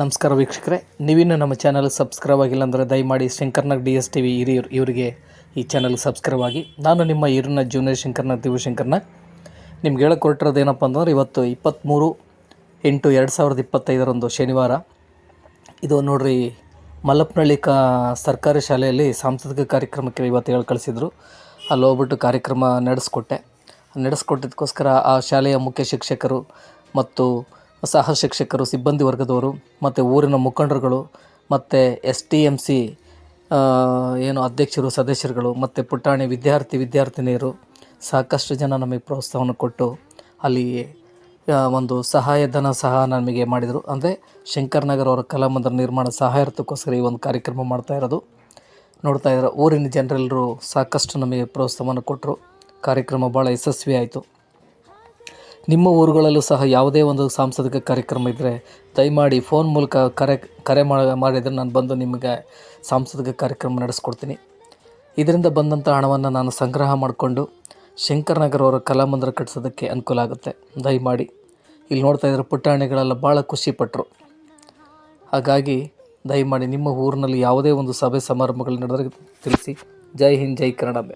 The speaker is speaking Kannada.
ನಮಸ್ಕಾರ ವೀಕ್ಷಕರೇ, ನೀವಿನ್ನು ನಮ್ಮ ಚಾನಲ್ ಸಬ್ಸ್ಕ್ರೈಬ್ ಆಗಿಲ್ಲ ಅಂದರೆ ದಯಮಾಡಿ Shankarnag D S T V ಹಿರಿಯರು ಇವರಿಗೆ ಈ ಚಾನಲ್ ಸಬ್ಸ್ಕ್ರೈಬ್ ಆಗಿ. ನಾನು ನಿಮ್ಮ ಈರಿನ ಜೂನಿಯರ್ ಶಂಕರ್ನಾಗ್ ದಿವ್ಯ ಶಂಕರ್ನಾಗ್ ನಿಮ್ಗೆ ಹೇಳಕ್ಕೆ ಹೊರಟಿರೋದು ಏನಪ್ಪ ಅಂತಂದ್ರೆ, ಇವತ್ತು ಇಪ್ಪತ್ತ್ಮೂರು ಎಂಟು ಎರಡು ಸಾವಿರದ ಇಪ್ಪತ್ತೈದರಂದು ಶನಿವಾರ. ಇದು ನೋಡ್ರಿ, ಮಲ್ಲಪ್ಪನಹಳ್ಳಿ ಕಾ ಸರ್ಕಾರಿ ಶಾಲೆಯಲ್ಲಿ ಸಾಂಸ್ಕೃತಿಕ ಕಾರ್ಯಕ್ರಮಕ್ಕೆ ಇವತ್ತು ಹೇಳಿ ಕಳಿಸಿದ್ರು. ಅಲ್ಲಿ ಹೋಗ್ಬಿಟ್ಟು ಕಾರ್ಯಕ್ರಮ ನಡೆಸ್ಕೊಟ್ಟೆ. ನಡೆಸ್ಕೊಟ್ಟಿದ್ದಕ್ಕೋಸ್ಕರ ಆ ಶಾಲೆಯ ಮುಖ್ಯ ಶಿಕ್ಷಕರು ಮತ್ತು ಸಹ ಶಿಕ್ಷಕರು, ಸಿಬ್ಬಂದಿ ವರ್ಗದವರು, ಮತ್ತು ಊರಿನ ಮುಖಂಡರುಗಳು, ಮತ್ತು ಎಸ್ ಟಿ ಎಂ ಸಿ ಏನು ಅಧ್ಯಕ್ಷರು, ಸದಸ್ಯರುಗಳು, ಮತ್ತು ಪುಟಾಣಿ ವಿದ್ಯಾರ್ಥಿ, ವಿದ್ಯಾರ್ಥಿನಿಯರು ಸಾಕಷ್ಟು ಜನ ನಮಗೆ ಪ್ರೋತ್ಸಾಹವನ್ನು ಕೊಟ್ಟು ಅಲ್ಲಿ ಒಂದು ಸಹಾಯಧನ ಸಹ ನಮಗೆ ಮಾಡಿದರು. ಅಂದರೆ ಶಂಕರ್ನಗರ್ ಅವರ ಕಲಾಮಂದಿರ ನಿರ್ಮಾಣ ಸಹಾಯಾರ್ಥಕ್ಕೋಸ್ಕರ ಈ ಒಂದು ಕಾರ್ಯಕ್ರಮ ಮಾಡ್ತಾ ಇರೋದು. ನೋಡ್ತಾ ಇದ್ದಾರೆ ಊರಿನ ಜನರೆಲ್ಲರೂ ಸಾಕಷ್ಟು ನಮಗೆ ಪ್ರೋತ್ಸಾಹವನ್ನು ಕೊಟ್ಟರು. ಕಾರ್ಯಕ್ರಮ ಭಾಳ ಯಶಸ್ವಿ ಆಯಿತು ನಿಮ್ಮ ಊರುಗಳಲ್ಲೂ ಸಹ ಯಾವುದೇ ಒಂದು ಸಾಂಸ್ಕೃತಿಕ ಕಾರ್ಯಕ್ರಮ ಇದ್ದರೆ ದಯಮಾಡಿ ಫೋನ್ ಮೂಲಕ ಕರೆ ಕರೆ ಮಾಡಿದರೆ ನಾನು ಬಂದು ನಿಮಗೆ ಸಾಂಸ್ಕೃತಿಕ ಕಾರ್ಯಕ್ರಮ ನಡೆಸ್ಕೊಡ್ತೀನಿ. ಇದರಿಂದ ಬಂದಂಥ ಹಣವನ್ನು ನಾನು ಸಂಗ್ರಹ ಮಾಡಿಕೊಂಡು ಶಂಕರನಗರವರ ಅವರ ಕಲಾಮಂದಿರ ಕಟ್ಟಿಸೋದಕ್ಕೆ ಅನುಕೂಲ ಆಗುತ್ತೆ. ದಯಮಾಡಿ. ಇಲ್ಲಿ ನೋಡ್ತಾ ಇದ್ದಾರೆ ಪುಟಾಣಿಗಳೆಲ್ಲ ಭಾಳ ಖುಷಿಪಟ್ಟರು ಹಾಗಾಗಿ ದಯಮಾಡಿ ನಿಮ್ಮ ಊರಿನಲ್ಲಿ ಯಾವುದೇ ಒಂದು ಸಭೆ ಸಮಾರಂಭಗಳು ನಡೆದರೆ ತಿಳಿಸಿ. ಜೈ ಹಿಂದ್, ಜೈ ಕನ್ನಡ.